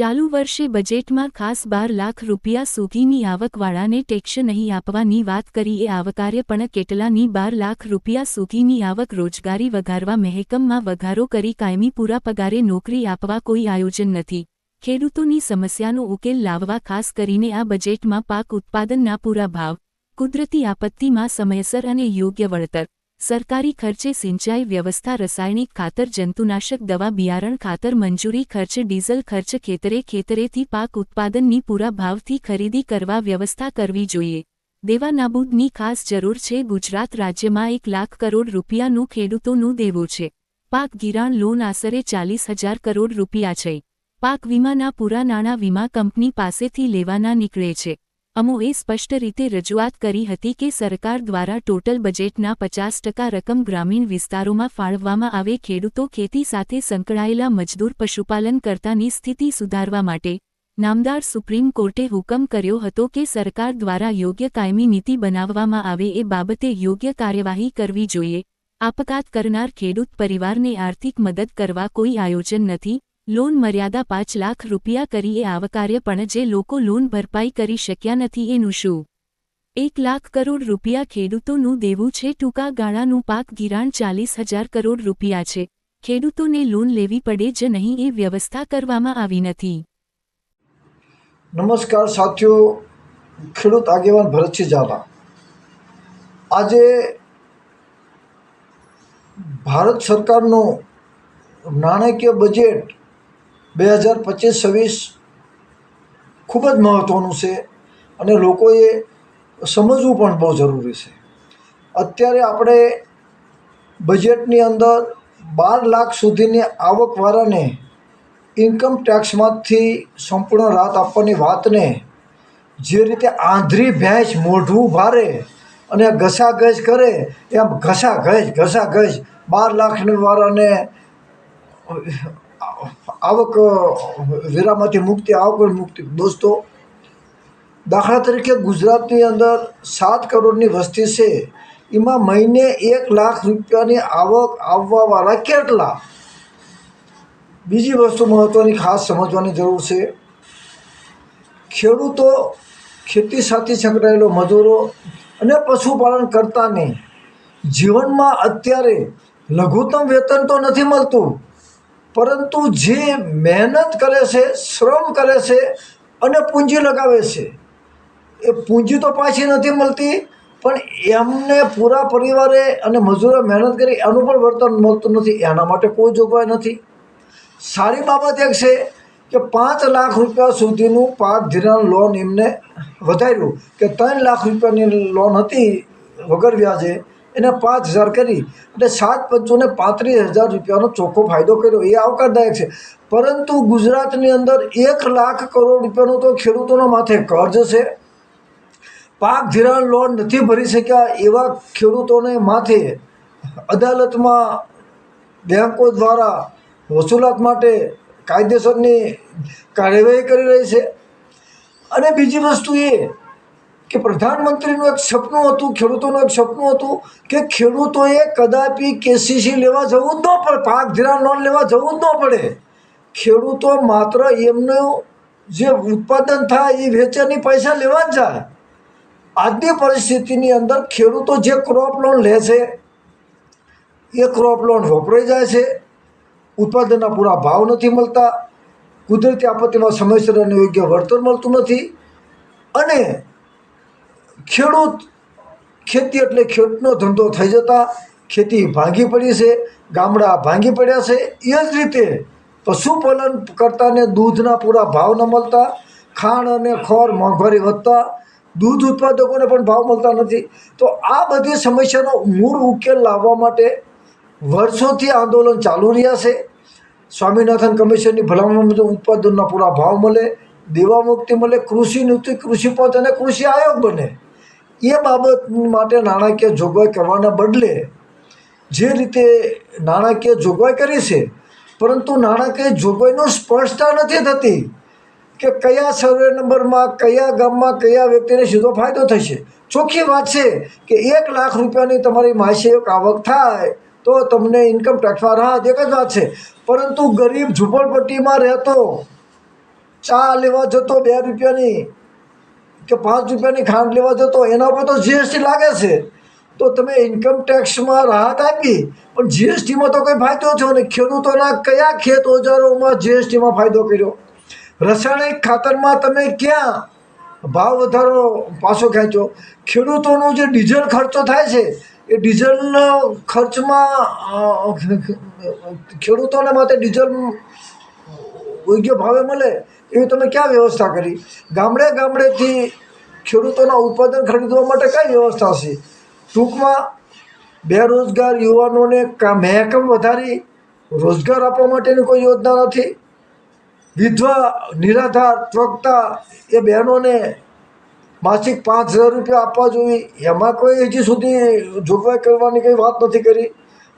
ચાલુ વર્ષે બજેટમાં ખાસ બાર લાખ રૂપિયા સુધીની આવકવાળાને ટેક્સ નહીં આપવાની વાત કરી. એ આવકાર્ય પણ કેટલાની બાર લાખ રૂપિયા સુધીની આવક રોજગારી વધારવા મહેકમમાં વધારો કરી કાયમી પૂરા પગારે નોકરી આપવા કોઈ આયોજન નથી. ખેડૂતોની સમસ્યાનો ઉકેલ લાવવા ખાસ કરીને આ બજેટમાં પાક ઉત્પાદનના પૂરા ભાવ, કુદરતી આપત્તિમાં સમયસર અને યોગ્ય વળતર સરકારી ખર્ચે સિંચાઈ વ્યવસ્થા, રાસાયણિક ખાતર, જંતુનાશક, દવા બિયારણ ખાતર, મંજૂરી ખર્ચ ડીઝલ ખર્ચ, ખેતરે ખેતરેથી પાક ઉત્પાદનની પૂરા ભાવથી ખરીદી કરવા વ્યવસ્થા કરવી જોઈએ. દેવાનાબૂદની ખાસ જરૂર છે ગુજરાત રાજ્યમાં એક લાખ કરોડ રૂપિયાનું ખેડૂતોનું દેવું છે. પાક ધિરાણ લોન આશરે ચાલીસ હજાર કરોડ રૂપિયા છે. પાક વીમાના પૂરા નાણાં વીમા કંપની પાસેથી લેવાના નીકળે છે. અમો એ સ્પષ્ટ રીતે રજૂઆત કરી હતી કે સરકાર દ્વારા ટોટલ બજેટના પચાસ ટકા રકમ ગ્રામીણ વિસ્તારોમાં ફાળવવામાં આવે ખેડૂતો ખેતી સાથે સંકળાયેલા મજદૂર પશુપાલન કરતાની સ્થિતિ સુધારવા માટે નામદાર સુપ્રીમ કોર્ટે હુકમ કર્યો હતો કે સરકાર દ્વારા યોગ્ય કાયમી નીતિ બનાવવામાં આવે એ બાબતે યોગ્ય કાર્યવાહી કરવી જોઈએ. આપઘાત કરનાર ખેડૂત પરિવારને આર્થિક મદદ કરવા કોઈ આયોજન નથી લોન મર્યાદા પાંચ લાખ રૂપિયા કરી એ આવકાર્ય પણ જે લોકો લોન ભરપાઈ કરી શક્યા નથી એનું શું? એક લાખ કરોડ રૂપિયા ખેડૂતોનું દેવું છે ટૂંકા ગાળાનું પાક ધિરાણ ચાલીસ હજાર કરોડ રૂપિયા છે. ખેડૂતોને લોન લેવી પડે જ નહીં એ વ્યવસ્થા કરવામાં આવી નથી. નમસ્કાર સાથીઓ, ખેડૂત આગેવાન ભરતસિંહ ઝાલા આજે ભારત સરકારનું નાણાકીય બજેટ બે હજાર પચીસ છવ્વીસ ખૂબ જ મહત્ત્વનું છે અને લોકોએ સમજવું પણ બહુ જરૂરી છે. અત્યારે આપણે બજેટની અંદર બાર લાખ સુધીની આવકવાળાને ઇન્કમ ટેક્સમાંથી સંપૂર્ણ રાહત આપવાની વાતને જે રીતે આંધળી ભેંસ મોઢું ભારે અને ઘસાઘસ કરે એમ ઘસાઘસ ઘસાઘસ બાર લાખની વાળાને આવક વેરામાંથી મુક્તિ, આવક મુક્તિ. દોસ્તો, દાખલા તરીકે ગુજરાતની અંદર સાત કરોડની વસ્તી છે. એમાં મહિને એક લાખ રૂપિયાની આવક આવવાવાળા કેટલા? બીજી વસ્તુ મહત્ત્વની ખાસ સમજવાની જરૂર છે. ખેડૂતો ખેતી સાથે સંકળાયેલો મજૂરો અને પશુપાલન કરતાને જીવનમાં અત્યારે લઘુત્તમ વેતન તો નથી મળતું. પરંતુ જે મહેનત કરે છે, શ્રમ કરે છે અને પૂંજી લગાવે છે, એ પૂંજી તો પાછી નથી મળતી, પણ એમને પૂરા પરિવારે અને મજૂરે મહેનત કરી એનું પણ વર્તન મળતું નથી, એના માટે કોઈ જોગવાઈ નથી. સારી બાબત એક છે કે પાંચ લાખ રૂપિયા સુધીનું પાક ધિરાણ લોન એમને વધાર્યું, કે ત્રણ લાખ રૂપિયાની લોન હતી વગર વ્યાજે એને પાંચ હજાર કરી એટલે સાત પંચોને પાંત્રીસ હજાર રૂપિયાનો ચોખ્ખો ફાયદો કર્યો. એ આવકારદાયક છે. પરંતુ ગુજરાતની અંદર એક લાખ કરોડ રૂપિયાનો તો ખેડૂતોના માથે કર્જ છે. પાક ધિરાણ લોન નથી ભરી શક્યા એવા ખેડૂતોને માથે અદાલતમાં બેંકો દ્વારા વસૂલાત માટે કાયદેસરની કાર્યવાહી કરી રહી છે. અને બીજી વસ્તુ એ કે પ્રધાનમંત્રીનું એક સપનું હતું, ખેડૂતોનું એક સપનું હતું કે ખેડૂતોએ કદાપી કેસીસી લેવા જવું જ ન પડે, પાક ધિરાણ લોન લેવા જવું જ ન પડે. ખેડૂતો માત્ર એમનું જે ઉત્પાદન થાય એ વેચાણની પૈસા લેવા જ જાય. આજની પરિસ્થિતિની અંદર ખેડૂતો જે ક્રોપ લોન લે છે, એ ક્રોપ લોન વપરાઈ જાય છે. ઉત્પાદનના પૂરા ભાવ નથી મળતા, કુદરતી આપત્તિમાં સમયસર અને યોગ્ય વળતર મળતું નથી. અને ખેડૂત ખેતી એટલે ખેડૂતનો ધંધો થઈ જતા ખેતી ભાંગી પડી છે, ગામડા ભાંગી પડ્યા છે. એ જ રીતે પશુપાલન કરતાને દૂધના પૂરા ભાવ ન મળતા ખાંડ અને ખોર મોંઘવારી વધતા, દૂધ ઉત્પાદકોને પણ ભાવ મળતા નથી. તો આ બધી સમસ્યાનો મૂળ ઉકેલ લાવવા માટે વર્ષોથી આંદોલન ચાલુ રહ્યા છે. સ્વામિનાથન કમિશનની ભલામણ મુજબ ઉત્પાદનના પૂરા ભાવ મળે, દેવા મુક્તિ મળે, કૃષિ નીતિ, કૃષિ પંચ અને કૃષિ આયોગ બને. એ બાબત માટે નાણાકીય જોગવાઈ કરવાના બદલે જે રીતે નાણાકીય જોગવાઈ કરી છે, પરંતુ નાણાકીય જોગવાઈનો સ્પષ્ટતા નથી થતી કે કયા સર્વે નંબરમાં, કયા ગામમાં, કયા વ્યક્તિને સીધો ફાયદો થશે. ચોખ્ખી વાત છે કે એક લાખ રૂપિયાની તમારી માસિક આવક થાય તો તમને ઇન્કમ ટેક્સમાં રાહત, એક જ વાત છે. પરંતુ ગરીબ ઝૂંપડપટ્ટીમાં રહેતો, ચા લેવા જતો બે રૂપિયાની કે પાંચ રૂપિયાની ખાંડ લેવા જતો એના ઉપર તો જીએસટી લાગે છે તો તમે ઇન્કમ ટેક્સમાં રાહત આપી પણ જીએસટીમાં તો કંઈ ફાયદો થયો ને ખેડૂતોના કયા ખેત ઓજારોમાં જીએસટીમાં ફાયદો કર્યો રાસાયણિક ખાતરમાં તમે ક્યાં ભાવ વધારો પાછો ખેંચો ખેડૂતોનો જે ડીઝલ ખર્ચો થાય છે એ ડીઝલનો ખર્ચમાં ખેડૂતોને માટે ડીઝલ યોગ્ય ભાવે મળે એવી તમે ક્યાં વ્યવસ્થા કરી? ગામડે ગામડેથી ખેડૂતોના ઉત્પાદન ખરીદવા માટે કઈ વ્યવસ્થા છે? ટૂંકમાં બેરોજગાર યુવાનોને મહેકમ વધારી રોજગાર આપવા માટેની કોઈ યોજના નથી? વિધવા, નિરાધાર, ત્વકતા એ બહેનોને માસિક પાંચ હજાર રૂપિયા આપવા જોઈએ. એમાં કોઈ હજી સુધી જોગવાઈ કરવાની કંઈ વાત નથી કરી.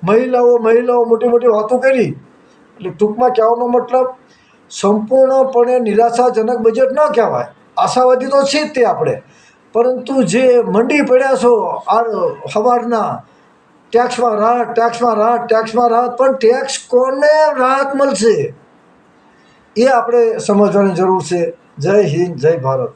મહિલાઓ મહિલાઓ મોટી મોટી વાતો કરી. એટલે ટૂંકમાં કહેવાનો મતલબ સંપૂર્ણપણે નિરાશાજનક બજેટ ન કહેવાય. આશાવાદી તો છે જ તે આપણે. પરંતુ જે મંડી પડ્યા છો, આ સવારના ટેક્સમાં રાહત ટેક્સમાં રાહત ટેક્સમાં રાહત, પણ ટેક્સ કોને રાહત મળશે? એ આપણે સમજવાની જરૂર છે. જય હિન્દ, જય ભારત.